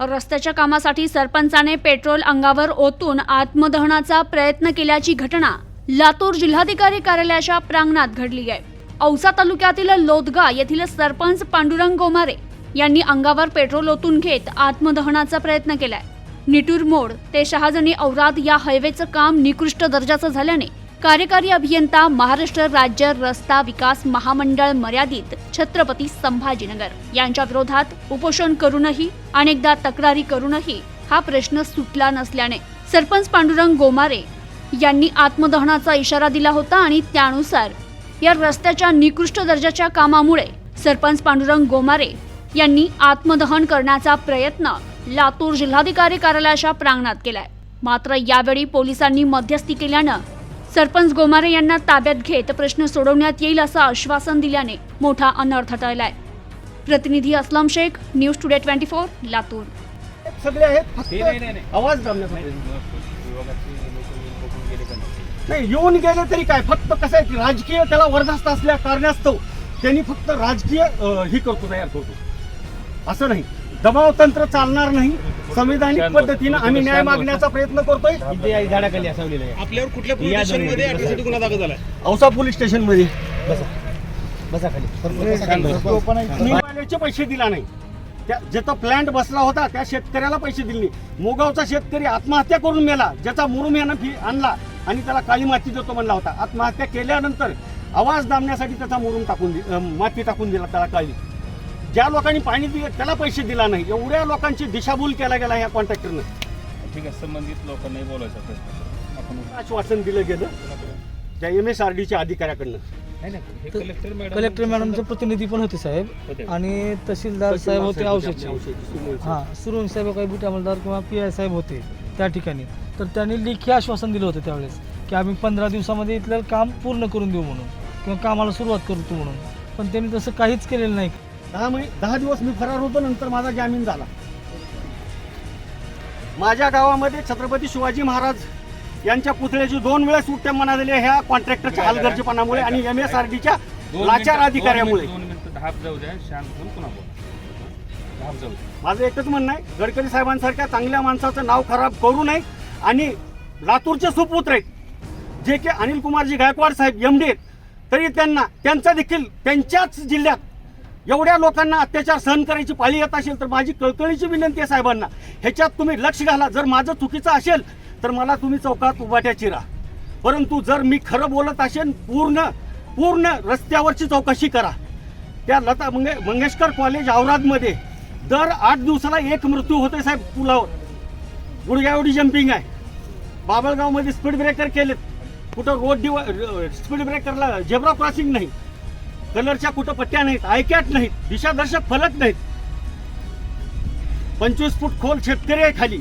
रस्त्याच्या कामासाठी सरपंचाने पेट्रोल अंगावर ओतून आत्मदहनाचा प्रयत्न केल्याची घटना लातूर जिल्हाधिकारी कार्यालयाच्या प्रांगणात घडली आहे. औसा तालुक्यातील लोदगा येथील सरपंच पांडुरंग गोमारे यांनी अंगावर पेट्रोल ओतून घेत आत्मदहनाचा प्रयत्न केलाय. निटूर मोड ते शहाजणी औराद या हायवेचं काम निकृष्ट दर्जाचं झाल्याने कार्यकारी अभियंता महाराष्ट्र राज्य रस्ता विकास महामंडळ मर्यादित छत्रपती संभाजीनगर. यांच्या विरोधात उपोषण करूनही अनेकदा तक्रारी करूनही हा प्रश्न सुटला नसल्याने सरपंच पांडुरंग गोमारे यांनी आत्मदहनाचा इशारा दिला होता आणि त्यानुसार या रस्त्याच्या निकृष्ट दर्जाच्या कामामुळे सरपंच पांडुरंग गोमारे यांनी आत्मदहन करण्याचा प्रयत्न लातूर जिल्हाधिकारी कार्यालयाच्या प्रांगणात केलाय. मात्र यावेळी पोलिसांनी मध्यस्थी केल्यानं सरपंच गोमारे यांना ताब्यात घेत प्रश्न सोडवण्यात येईल असं आश्वासन दिल्याने मोठा अनर्थ टळलाय. प्रतिनिधी Aslam Shaikh news today twenty four Latur. सगळे आहेत फक्त ते नाही, नाही, नाही. आवाज नाही? येऊन गेले तरी काय? फक्त कसं आहे की राजकीय त्याला वरदास्त असल्या कारणास्तव त्यांनी फक्त राजकीय ही करतो तयार करतो. असं नाही. दबाव तंत्र चालणार नाही. संविधानिक पद्धतीनं आम्ही न्याय मागण्याचा प्रयत्न करतोय. झाडाखाली असवलेलं आहे. आपल्यावर कुठल्या पोलीस स्टेशनमध्ये अटकसाठी गुन्हा दाखल झालाय? औसा पोलीस स्टेशनमध्ये बसा खाली. मी वाल्याचे पैसे दिला नाही. त्या ज्याचा प्लॅन्ट बसला होता त्या शेतकऱ्याला पैसे दिले नाही. मोगावचा शेतकरी आत्महत्या करून मेला ज्याचा मुरुम यानं फी आणला आणि त्याला काळी माती देतो म्हणला होता. आत्महत्या केल्यानंतर आवाज दाबण्यासाठी त्याचा मुरुम टाकून माती टाकून दिला त्याला काळी. ज्या लोकांनी पाणी दिले त्याला पैसे दिला नाही. एवढ्या लोकांची दिशाभूल केला गेला ह्या कॉन्ट्रॅक्टरनं. ठीक आहे संबंधित लोकांनाही बोलायचा. आपण आश्वासन दिलं गेलं. त्या एम एस आर डीच्या अधिकाऱ्याकडनं. नाही ना हे कलेक्टर मॅडम कलेक्टर मॅडमचे प्रतिनिधी पण होते साहेब. आणि तहसीलदार साहेब होते औषधचे. हां सुरवणी साहेब काही बुटी अंमलदार किंवा पी आय साहेब होते त्या ठिकाणी. तर त्यांनी लेखी आश्वासन दिलं होतं त्यावेळेस की आम्ही पंधरा दिवसामध्ये इथलं काम पूर्ण करून देऊ म्हणून किंवा कामाला सुरुवात करतो म्हणून. पण त्यांनी तसं काहीच केलेलं नाही. दहा महिने दहा दिवस मी फरार होतो नंतर माझा जामीन झाला. माझ्या गावामध्ये छत्रपती शिवाजी महाराज यांच्या पुतळ्याची दोन वेळेस सुट्ट्या म्हणालेल्या ह्या कॉन्ट्रॅक्टरच्या हलगर्जीपणामुळे आणि एम एस आर डीच्या लाचार अधिकाऱ्यामुळे. माझं एकच म्हणणं आहे गडकरी साहेबांसारख्या चांगल्या माणसाचं नाव खराब करू नये आणि लातूरचे सुपुत्र आहेत जे की अनिल कुमारजी गायकवाड साहेब एम डी आहेत तरी त्यांना त्यांचा देखील त्यांच्याच जिल्ह्यात एवढ्या लोकांना अत्याचार सहन करायची पाळी येत असेल तर माझी कळकळीची विनंती आहे साहेबांना. ह्याच्यात तुम्ही लक्ष घाला. जर माझं चुकीचं असेल तर मला तुम्ही चौकात उभाट्याची राहा. परंतु जर मी खरं बोलत असेल पूर्ण पूर्ण रस्त्यावरची चौकशी करा. त्या लता मंगे मंगेशकर कॉलेज औरादमध्ये दर आठ दिवसाला एक मृत्यू होतोय साहेब पुलावर. गुडघ्यावडी जम्पिंग आहे. बाबळगावमध्ये स्पीड ब्रेकर केलेत. कुठं रोड डिवा स्पीड ब्रेकरला झेब्रा क्रॉसिंग नाही. कलरच्या कुठं पट्ट्या नाहीत आयकॅट नाहीत दिशादर्शक फलक नाहीत. पंचवीस फूट खोल शेतकरी आहे खाली.